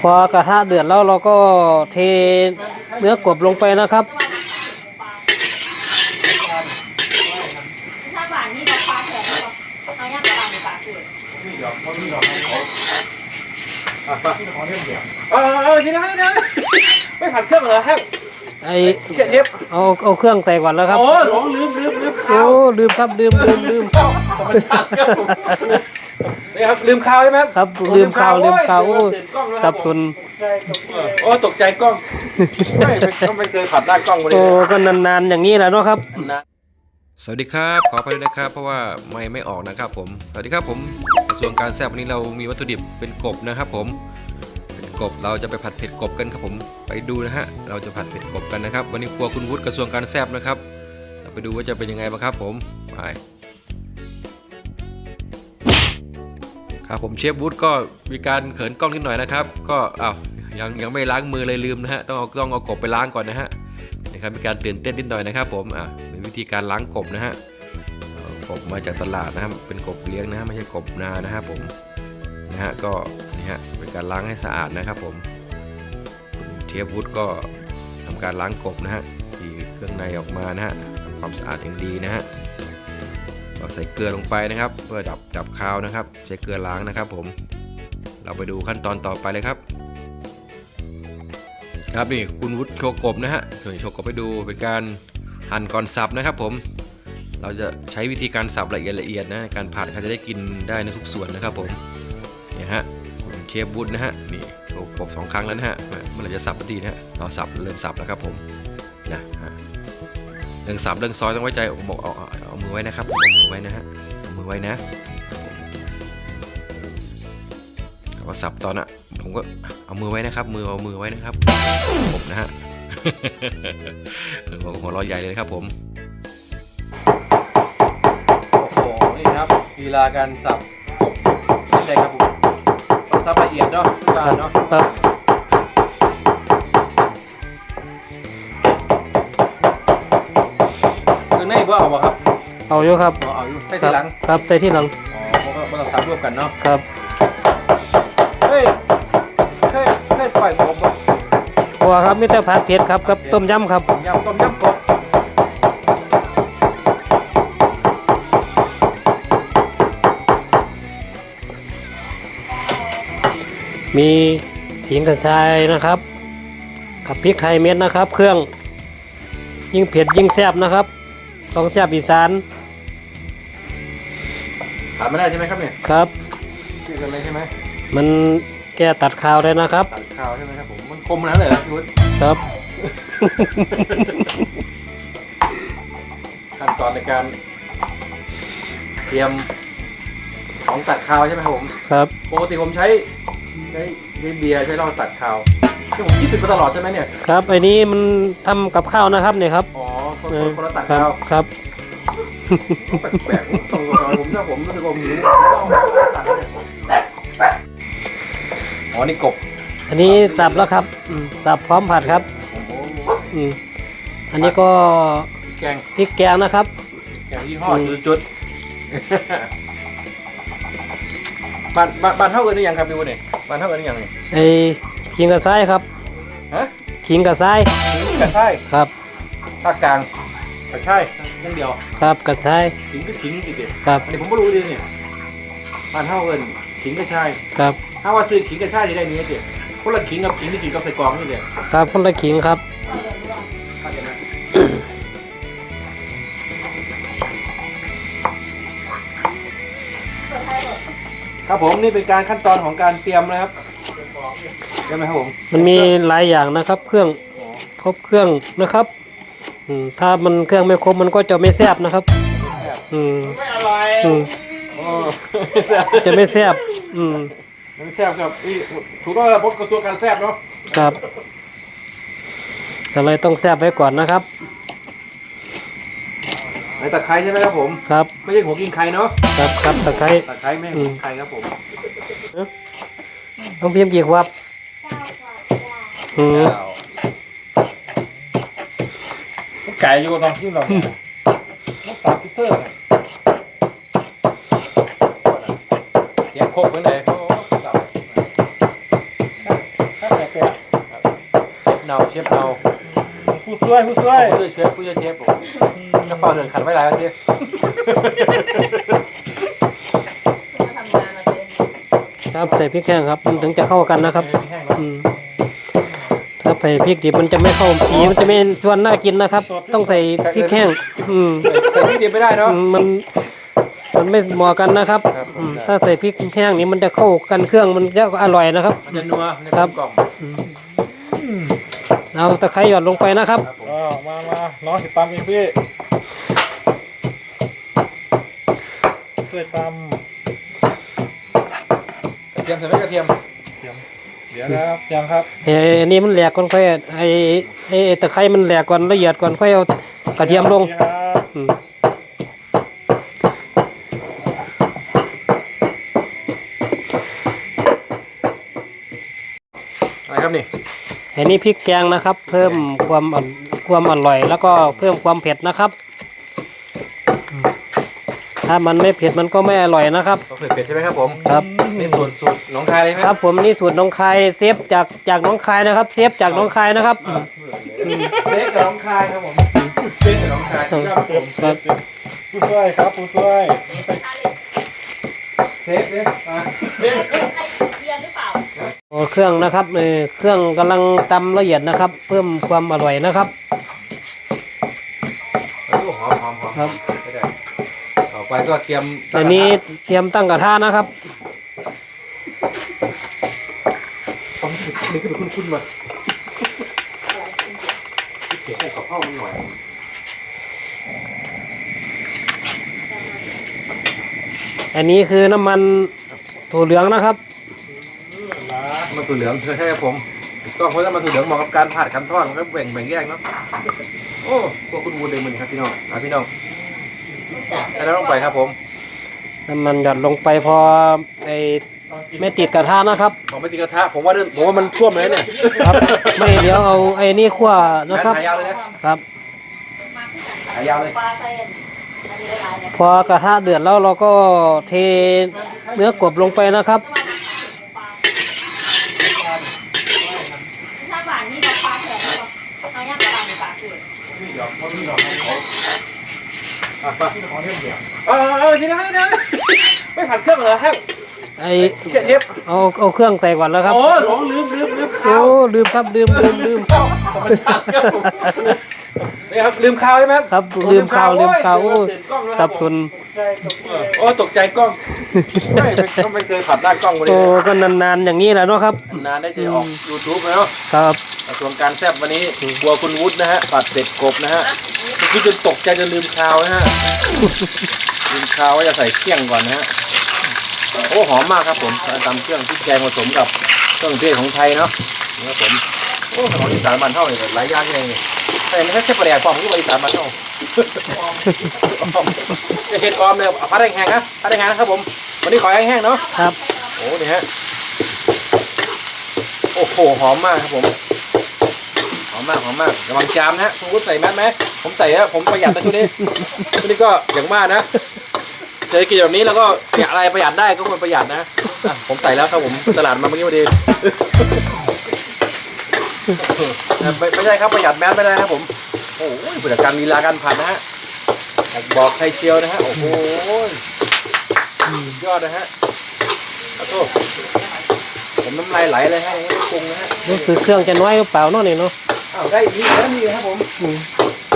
พอกระทะเดือดแล้วเราก็เทเนื้อกบลงไปนะครับถ้าหวานนี่ราคาแพงกว่าเอาย่างกระดาษในปากเลยเออเออทีนะทีนะไม่ผัดเครื่องเหรอครับไอเขียนเทปเอาเอาเครื่องใส่ก่อนแล้วครับ โอ้หลงลืมลืมลืมโอ้ข้าวลืมครับลืมลืมลืมธรรมชาติครับผม นี่ครับลืมข้าวใช่ไหมครับลืมข่าวลืมข่าวโอ้ตื่นกล้องแล้วคสัรับบสนโอ้ตกใจกล้องไม่ไม่ไม่เคยผัดได้กล้องมาเลโอ้ยก็นานๆอย่างนี้แหละเนาะครับสวัสดีครับขออภัยด้วยนะครับ เพราะว่าไม่ไม่ออกนะครับผมสวัสดีครับผมกระทรวงการแซ่บวันนี้เรามีวัตถุดิบเป็นกบนะครับผมเป็นกบเราจะไปผัดเผ็ดกบกันครับผมไปดูนะฮะเราจะผัดเผ็ดกบกันนะครับ วันนี้ครัวคุณวุฒิกระทรวงการแซ่บนะครับ เราไปดูว่าจะเป็นยังไงบ้างครับผมไป ครับผมเชฟวุฒิก็มีการเขินกล้องนิดหน่อยนะครับ ก็อ้าวยังยังไม่ล้างมือเลยลืมนะฮะต้องเอาต้องเอากบไปล้างก่อนนะฮะนะครับมีการตื่นเต้นนิดหน่อยนะครับ ผมอะเป็นวิธีการล้างกบนะฮะกบมาจากตลาดนะครับเป็นกบเลี้ยงนะฮะไม่ใช่กบนานะครับผมนะฮะก็นี่ฮะเป็นการล้างให้สะอาดนะครับ ผมเทียบวุฒก็ทำการล้างกบนะฮะที่เครื่องในออกมานะฮะทำความสะอาดอย่างดีนะฮะ ราใส่เกลือลงไปนะครับ เพื่อดับดับคาวนะครับ ใช้เกลือล้างนะครับ ผม เราไปดูขั้นตอนต่อไปเลยครับ ครับนี่คุณวุฒิโชกบนะฮะเคยโชกบให้ดูเป็นการหั่นก่อนสับนะครับ ผม เราจะใช้วิธีการสับละเอียดละเอียดนะการผัดเขาจะได้กินได้ในทุกส่วนนะครับ ผมเนี่ยฮะคุณเชฟวุฒินะฮะนี่โชกบสองครั้งแล้วนะฮะเมื่อไรจะสับสักทีนะฮะเราสับเริ่มสับแล้วครับผมนะฮะเรื่องสับเรื่องซอยต้องไว้ใจผมบอก เอาเอาเอามือไว้นะครับเอามือไว้นะฮะเอามือไว้นะเขาก็สับตอนน่ะผมก็เอามือไว้นะครับ มือเอามือไว้นะครับ ผมนะฮะหัวหัวเร้อใหญ่เลยครับผมโอ้โหนี่ครับลีลาการสับนี่เลยครับผมต้องสับละเอียดเนาะทุกการเนาะครับเครื่องในเพื่อเอาบ่ครับ เอาอยู่ครับเอาเอาอยู่ใส่คทีรับหลัง ครับใส่ที่หลัง อ๋อเพราะว่าเราสับร่วมกันเนาะ ครับ เฮ้ย เคย เคยปล่อยกบบ่ตัวครับมิตรผัดเผ็ดครับกับต้มยำครับ ยำต้มยำกบมีขิงกระชายนะครับ กับพริกไทยเม็ดนะครับ เครื่องยิ่งเผ็ดยิ่งแซ่บนะครับต้องแซ่บอีสาน ขาดไม่ได้ใช่ไหมครับเนี่ยครับ คือกันเลยใช่ไหมมันแก้ตัดคาวได้นะครับ ตัดข้าวใช่ไหมครับผมมันคมขนาดนั้นเลยเหรอพี่วุฒิครับ ขั้นตอนในการ เตรียมของตัดข้าวใช่ไหมครับผมครับปกติผมใช้ใช้ใช้เบียร์ใช้เหล้าตัดข้าวที่ผมคิดถึงมาตลอดใช่ไหมเนี่ยครับไอ้นี้มันทำกับข้าวนะครับเนี่ยครับอ๋อคนเอคอนคนละตัดครัข้าวบครับ แปลกๆตรงกับผมถ้าผมรู้สึกว่าผมหิวผมก็เอาตัดแล้วเนี่ยอ๋อนี่กบอันนี้สับแล้วครับอืมสับพร้อมผัดครับโอ้โหอืมอันนี้ก็แกงพริกแกงนะครับ แกงยี่ห้อจุดๆบ้านบ้านบ้านเท่ากันหรือยังครับพี่วุฒิเนี่ยบ้านเท่ากันหรือยังเนี่ยไอ้ขิงกระซ้ายครับฮะขิงกระซ้ายขิงกระช่ายครับภาคกลาง กระช่ายนั่นเดียวครับกระซ้ายขิงก็ขิงอีกเดียวครับอันนี้ผมไม่รู้ดิเนี่ยบ้านเท่ากันขิงกระช่ายครับถ้าว่าซื้อขิงกระช่ายจะได้นี้เดียวคนละขิงกับขิงที่กินกับใส่กรองนี่เดียวครับคนละขิงครับเข้าใจไหมครับผมนี่เป็นการขั้นตอนของการเตรียมนะครับใช่ไหมครับผมมันมีหลายอย่างนะครับ เครื่องครบเครื่องนะครับ อืมถ้ามันเครื่องไม่ครบมันก็จะไม่แซ่บนะครับ อืม ไม่อร่อยอืม โอ้จะไม่แซ่บอืม มันแซ่บครับนี่ถูกต้องแล้วพบกระทรวงการแซ่บเนาะครับแต่เลยต้องแซ่บไว้ก่อนนะครับ ไหนตะไคร้ใช่ไหมครับผม ครับ ไม่ใช่หัวกินไข่เนาะครับครับตะไคร้ ตะไคร้ไม่ใช่หัวกินไข่ครับผมต้องพิมพ์กี่ขวบอืม ไก่อยู่ตอนที่เราสามสิบเตอร์เสียงโคกเหมือนเลยโอ้จับเนาเชฟเนาผู้ช่วยผู้ช่วยผู้ช่วยเชฟผู้ช่วยเชฟผมกระเป๋าเดินขันไว้หลายวันเชฟมาทำงานมาเลยครับใส่พริกแห้งครับมันถึงจะเข้ากันนะครับ แห้งเนาะ อืมถ้าใส่พริกดิบมันจะไม่เข้าสีมันจะไม่ชวนน่ากินนะครับ ต้องใส่พริกแห้ง อืมใส่พริกดิบไม่ได้เนาะอืมมันมันไม่เหมาะกันนะครับครับอืมถ้าใส่พริกแห้งนี่มันจะเข้ากันเครื่องมันจะอร่อยนะครับ มันจะนัวมันจะครับกล่อมเอาตะไคร้หยอดลงไปนะครับครับผมอ๋อมามาน้องสิตามเองพี่ช่วยตามกระเทียมใส่ไหมกระเทียม เทียมเดี๋ยวนะครับยังครับไอ้อันนี้มันแหลกก่อนค่อยไอ้ไอ้ไอ้ตะไคร้มันแหลกก่อนละเอียดก่อนค่อยเอากระเทียมลงนี่ครับอืมอะไรครับนี่อันนี้พริกแกงนะครับ เพิ่มความอความอร่อย แล้วก็เพิ่มความเผ็ดนะครับอืมถ้ามันไม่เผ็ดมันก็ไม่อร่อยนะครับต้องเผ็ดๆใช่ไหมครับผม ครับ นี่สูตรสูตรหนองคายเลยไหมครับผมนี่สูตรหน้องคายเซฟจากจากหน้องคายนะครับ เซฟจากหน้องคายนะครับอืมเซฟกับหนองคายครับผมเซฟกับหนองคายครับผมครับผู้ช่วยครับผู้ช่วยเซฟเนี่ยมาเซฟไอ้เทียนหรือเปล่าโอ้เครื่องนะครับเออเครื่องกำลังตำละเอียดนะครับ เพิ่มความอร่อยนะครับ โอ้หอมหอมหอมครับ ไม่ได้ต่อไปก็เตรียมอันนี้เตรียมตั้งกระทะนะครับ ผม นี่คือเป็นคุ้นๆมาเก็บให้กับข้าวมันหน่อยอันนี้คือน้ำมันถั่วเหลืองนะครับ มันถั่วเหลืองใช่ครับผมถูกต้องเพราะว่ามันถั่วเหลืองเหมาะกับการผัดกันทอดมันก็แบ่งแบ่งแยกเนาะโอ้พวกคุณวูดเลยมันครับพี่น้องอะพี่น้องให้น้ำลงไปครับผม น้ำมันหยดลงไปพอไอ ไม่ติดกระทะนะครับ ผมไม่ติดกระทะผมว่าเรื่องผมว่ามันท่วมเลยเนี่ยครับ ไม่เดี๋ยวเอาไอ้นี่ขั้วนะครับหายาวเลยนะครับมาขึ้นกันหายาวเลยปลาเซนอันนี้ได้หลายเนี่ยพอกระทะเดือดแล้วเราก็เทเนื้อกบลงไปนะครับถ้าหวานนี่เราปลาแขกหรือเปล่าเอาย่างปลาหรือปลาเกลืออะไปเออเออเดี๋ยวนะเดี๋ยวนะไม่ผัดเครื่องเหรอครับ ไอเชฟเชฟเอาเอาเครื่องใส่ก่อนแล้วครับ โอ้หลงลืมลืมลืมโอ้ข้าวลืมครับลืมลืมลืมนี่ครับลืมข้าวใช่ไหมครับ ลืมข้าวลืมข้าวโอ้โอ้ยตื่นกล้องแล้วคสัรับบสนโอ้ตกใจกล้องไม่ก็ไม่เคยผัดหน้ากล้องมาเลโอ้ยก็นานๆอย่างนี้แหละเนาะครับนานได้จะออกยูทูบแล้วครับกระทรวงการแซ่บวันนี้ครัวคุณวุฒินะฮะผัดเป็ดกบนะฮะเมื่อกี้จนตกใจจนลืมข้าวนะฮะลืมข้าวว่าจะใส่เคี่ยงก่อนนะฮะ โอ้หอมมากครับผมการตำเครื่องพริกแกงผสมกับเครื่องเทศของไทยเนาะนี่ครับผมโอ้ของอีสานบ้านเท่าเนี่ยหลายอย่างเลยเนี่ยแต่ไม่ใช่ประเดี๋ยวความที่ว่าอีสานบ้านเท่าจะเห็ดออมเนี่ยเอาพัดแห้งๆนะพัดแห้งๆนะครับผมวันนี้ขอแห้งๆเนาะครับโอ้นี่ฮะโอ้โหหอมมากครับผมหอมมากหอมมากระวังจามนะฮะคุณวุฒิใส่แมสไหมผมใส่แล้วผมประหยัดนะช่วงนี้ช่วงนี้ก็อย่างมากนะ เศรษฐกิจแบบนี้แล้วก็ประหยัดอะไรประหยัดได้ก็ควรประหยัดนะอะผมใส่แล้วครับผมไปตลาดมาเมื่อกี้พอดีอะไม่ไม่ใช่ครับประหยัดแมสไม่ได้ครับผม โอ้ยผู้จัดการลีลาการผัดนะฮะอยากบอกใครเชียวนะฮะโอ้โหยอดนะฮะขอโทษผมน้ำลายไหลเลยฮะยังไม่ปรุงนะฮะรู้สึกเครื่องจะน้อยหรือเปล่าเนาะนี่เนาะอ้าวได้ดีแล้วนี่ครับผมอืม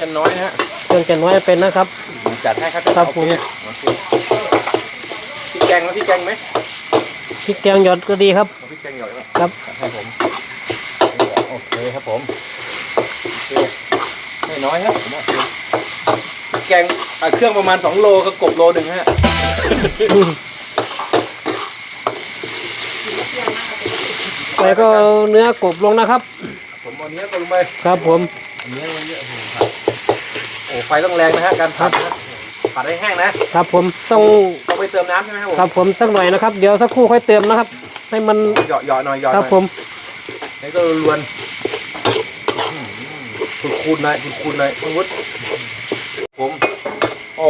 จะน้อยนะฮะเครื่องจะน้อยเป็นนะครับผมจัดให้ครับครับผม โอเคพี่ แกงแล้วพี่แกงไหมพริกแกงหยดก็ดีครับ เอาพี่แกงหน่อยไหมครับจัดให้ผมโอเคครับผมโอเคไม่น้อยครับผมว่าพี่แกงอะเครื่องประมาณ2โลก็กบโลหนึ่งฮะ แล้วก็เอาเนื้อกบลงนะครับ ผมเอาเนี้ยก็ลงไปครับผมเอาเนี้ยลงเยอะโอ้โหครับโอ้ไฟต้องแรงนะฮะการผัดนะ ผัดให้แห้งนะครับผมต้องต้องไปเติมน้ำใช่ไหมครับผมครับผมสักหน่อยนะครับ เดี๋ยวสักครู่ค่อยเติมนะครับ ให้มันเหยาะเหยาะหน่อยเหยาะหคน่รัอบยผมแล้วก็ลวนคุณคุณหน่อยคุณคุณหน่อยพี่วุฒิผมโอ้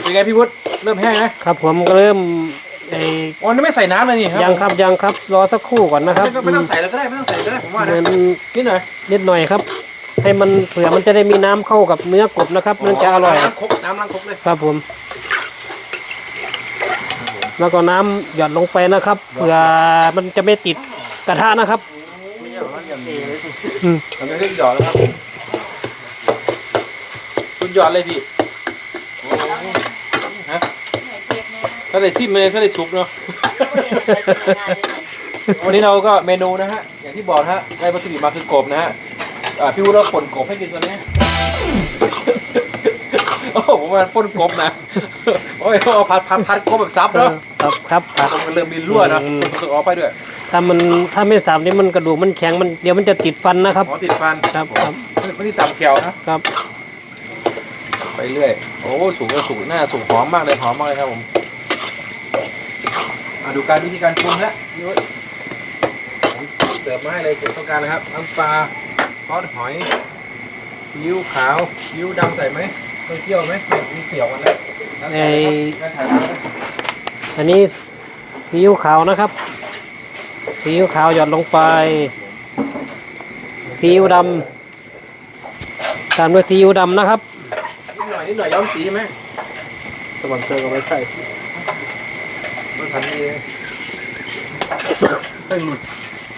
เป็นไงพี่วุฒิเริ่มแห้งนะครับผมก็เริ่มไอ้อ๋อนี่ไม่ใส่น้ำเลยนี่ครัยังครับยังครับรอสักครู่ก่อนนะครับไม่ไม่ต้องใส่แล้วก็ได้ไม่ต้องใส่ก็ได้ผมว่าเหมืนะอนนิดหน่อยนิดหน่อยครับ ให้มันเผื่อมันจะได้มีน้ำเข้ากับเนื้อกบนะครับ มันจะอร่อย น้ำครบน้ำล้างครบเลย ครับผม แล้วก็น้ำหยอดลงไปนะครับ เผื่อมันจะไม่ติดกระทะนะครับ ไม่ใช่หรอกอย่างนี้อืม เราจะเรียกหยอดแล้วครับ คุณหยอดเลยพี่โอ้ฮะไหนเชฟเนี่ยถ้าได้ซิมเลยถ้าได้ซุปเนาะงานเลยวันนี้เราก็เมนูนะฮะ อย่างที่บอกนะฮะ ได้วัตถุดิบมาคือกบนะฮะ อ่าพี่วุฒิเราป่นกบให้กินตัวนี้โอ้โหผมว่าป่นกบนะโอ้ยเขาเอาผัดผัดผัดกบแบบซับเนาะครับครับครับกบมันเริ่มมีรั่วนะอืมต้องออกไปด้วยถ้ามันถ้าไม่สามนี่มันกระดูกมันแข็งมันเดี๋ยวมันจะติดฟันนะครับหมอติดฟันครับครับไม่ได้ตำแขวนะครับ ไปเรื่อย โอ้สูงก็สูงหน้าสูงหอมมากเลยหอมมากเลยครับผมมาดูการวิธีการปรุงนะนี่เว้ยผมเสิร์ฟมาให้เลยเก็บต้องการนะครับน้ำปลาซ อสหอยซีอิ๊วขาวซีอิ๊วดำใส่ไหมต้องเกี่ยวไหมไม่มีเกี่ยวกันแล้วแล้วแต่เลยครับแล้วแต่เราเลยอันนี้ซีอิ๊วขาวนะครับซีอิ๊วขาวหยอดลงไปซีอิ๊วดำตามด้วยซีอิ๊วดำนะครับ นิดหน่อยนิดหน่อยย้อมสีไหมสปอนเซอร์ก็ไม่ใช่ไม่ทันดีเลยเฮ้ยหลุด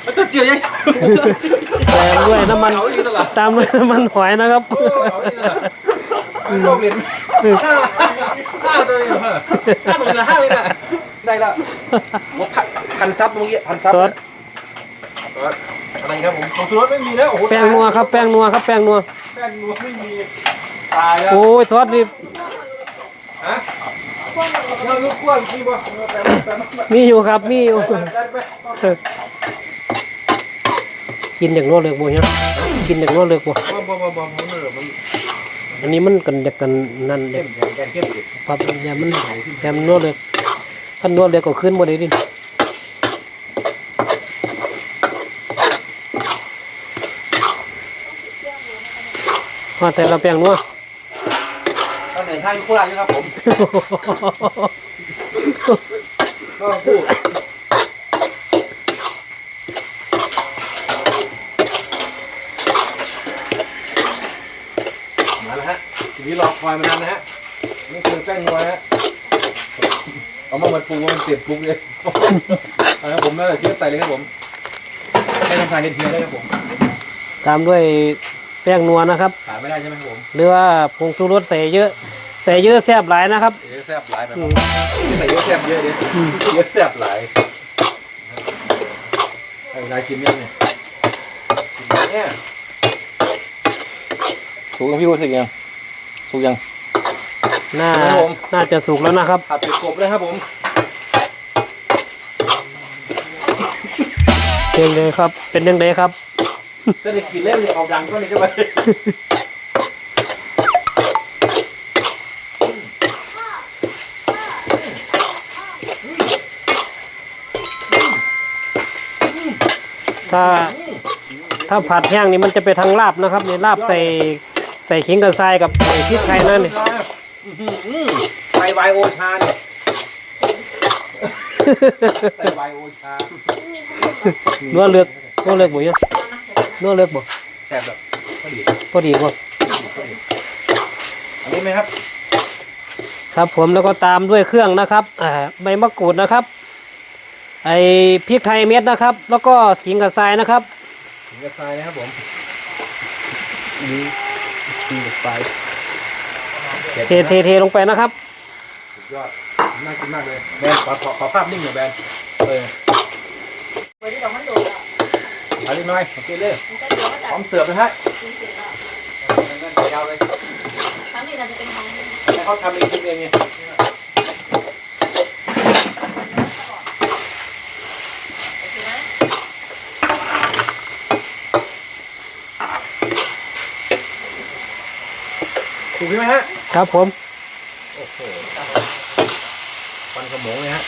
แล้วจะเจียยังตามด้วยน้ำมัน เอาอีกแล้วเหรอตามด้วยน้ำมันหอยนะครับโอ้ยเอาอีกแล้วเหรอเอาโลกเรียนห้าห้าตัวเองเหรอห้าตัวเองเหรอห้าเลยนะได้แล้วผมพันพันซับเมื่อกี้พันซับซอสซอสอะไรครับผมผงชูรสไม่มีแล้วโอ้โหแป้งนัวครับ แป้งนัวครับ แป้งนัว แป้งนัวไม่มี ตายแล้ว โอ้ยซอสนี่ฮะเรายุกกวนมีบ่แป้งแป้งแป้งมีอยู่ครับ มีอยู่ได้ไป กินอย่างนัวเลือกบ่เนี่ยกินอย่างนัวเลือกบ่บ่บ่บ่บ่มันเออมันอันนี้มันกันอยากกันนั่นเด็เข้กมแกงเข้มดิครับอย่ามันอย่ามันนัวเลือกถ้านัวเลือกก็ขึ้นบ่ได้ดิพอแต่ละแป้งนัวตอนไหนทางโคราชอยู่ครับผมก็พูดมาแล้วฮะทีนี้รอ คอยมานานนะฮะ นี่คือแป้งนัวฮะ เอามาเหมือนปรุงว่ามันเสียบปรุงเลยเอาละครับผมแล้วแต่เชฟใส่เลยครับผม ให้ทำทานเทียนๆเลยครับผมตามด้วยแป้งนัวนะครับ ขาดไม่ได้ใช่ไหมครับผมหรือว่าผงชูรสใส่เยอะใส่เยอะแซ่บหลายนะครับเดี๋ยวแซ่บหลายแบบอืมใส่เยอะแซ่บเยอะดิอืมเยอะแซ่บหลายไอ้นายชิมยังเนี่ยชิมยังเนี่ย ถูกยังพี่พูดสึกยัง ถูกยัง น่าครับผม น่าจะสุกแล้วนะครับ ผัดเป็ดกบเลยครับผม เป็นเลยครับ เป็นยังไงครับจะได้กินเล่มเนี่ยออกดังก็นี่จะไปถ้า ถ้าผัดแห้งนี่มันจะไปทางลาบนะครับในลาบใส่ ใส่ขิงกับทรายกับใส่พริกไทยนั่นนี่ใส่ไวโอชาเนี่ยใส่ไวโอชานัวเลือกนัวเลือกบ่เนี่ยนัวเลือกบ่แซ่บแบบพอดีพอดีบ่พออันนี้ไหมครับ ครับผมแล้วก็ตามด้วยเครื่องนะครับอ่าใบมะกรูดนะครับ ไอพริกไทยเม็ดนะครับ แล้วก็ขิงกับทรายนะครับถึงกระทรายนะครับผม เทเทเทลงไปนะครับสุดยอดน่ากินมากเลยแบนขอขอขอภาพนิ่งหน่อยแบนเออเปิดที่ดอกมันโดดอะเอาเล็กน้อยโอเคเลยมันจะเดี๋ยวมาพจัร้บอมเสิร์ฟนะฮะกินเสร็จแล้วยาวเลยครั้งนี้เราจะเป็นของ ให้เขาทำเองกินเองไง โอเคไหม ถูกไหมฮะ ครับผม โอ้โหฟันกระหมงเลยฮะ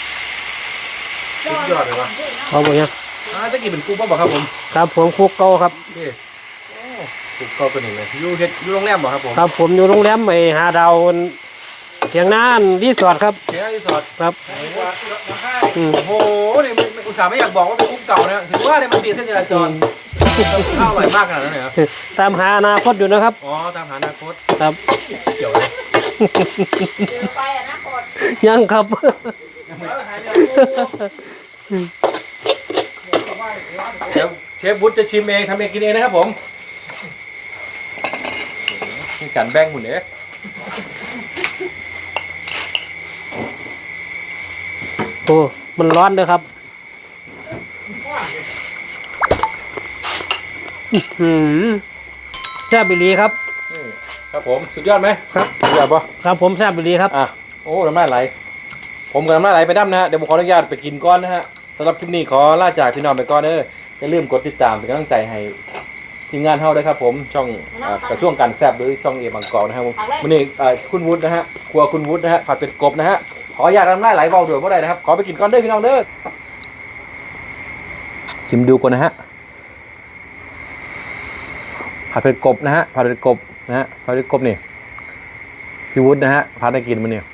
สุดยอดเลยวะพอบ่เนี่ยอ่าจะกินเป็นกุ้งป่ะบอกครับผม ครับผมคลุกเกาครับนี่โอ้กุ้งเกาตัวนี้เลยอยู่เฮ็ดอยู่โรงแรมบ่ครับผม ครับผมอยู่โรงแรมไอหาดาวเขถียงนานรีสอร์ทครับเสียงรีสอร์ทครับอืมโอ้โหนี่มันอุตส่าห์ไม่อยากบอกว่าเป็นคุกเก่านะถือว่าเนี่ยมันตีเส้นจราจร ข้าวอร่อยมากขนาดนั้นเลยเหรอตามหาอนาคตอยู่นะครับ อ๋อ ตามหาอนาคต ครับ เกี่ยวเลยไปอนะกดยังครับเดี๋ยวเชฟวุฒิจะชิมเองทำเองกินเองนะครับผมนี่การแบ่งหุ่นเอ๊ะโอ้มันร้อนเลยครับอื้อ หืมแซ่บบิลีครับ นี่ครับผมสุดยอดไหมครับสุดยอดปะครับผมแซ่บบิลีครับ อะโอ้น้ำลายไหล ผมกับน้ำลายไหลไปดั้มนะฮะเดี๋ยวผมขออนุญาตไปกินก้อนนะฮะสำหรับคลิปนี้ขอลาจากพี่น้องไปก่อนเด้ออย่าลืมกดติดตามเป็นกำลังใจให้ทีมงานเฮาด้วยครับ ผมช่องอ่ากระช่วงการแซบหรือช่องเอบางกอกนะครับผมวันนี้เอ่อคุณวุฒินะฮะครัวคุณวุฒินะฮะผัดเป็ดกบนะฮะขออยากน้ำลายไหลเบาด่วนเมื่อใดนะครับขอไปกินก้อนเด้อพี่น้องเด้อชิมดูก่อนนะฮะ ผัดเป็ดกบนะฮะผัดเป็ดกบนะฮะผัดเป็ดกบนี่พี่วุฒินะฮะพาได้กินมาเนี่ย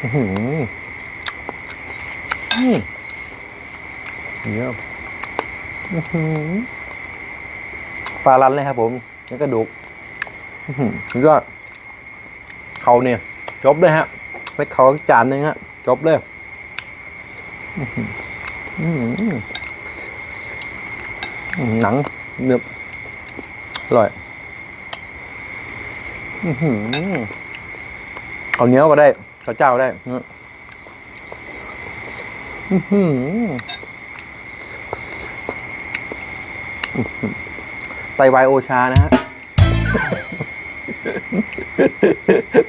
อื้อหืออืมเยอะอื้อหือฟาลันเลยครับผมนี่กระดูกอื้อยอดเขาเนี่ย จบเลยฮะไปเขาจานหนึงฮะ จบเลย อื้อ หนังเนื้ออร่อยอือหือข้าเนียวก็ได้ข้าเจ้าได้อือหือไตวายโอชานะฮะ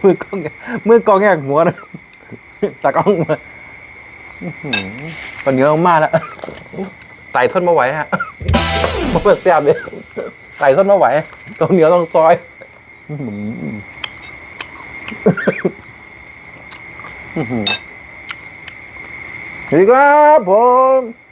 มือกองมือกองแยกหัวนะตากล้องมาอือหือตอนนี้เรามากแล้วไต่ทนมาไหวฮะ มาเปิดเสียบเลยไก่ต้นไม่ไหวต้องเหนียวต้องซอยสวัสดีครับผม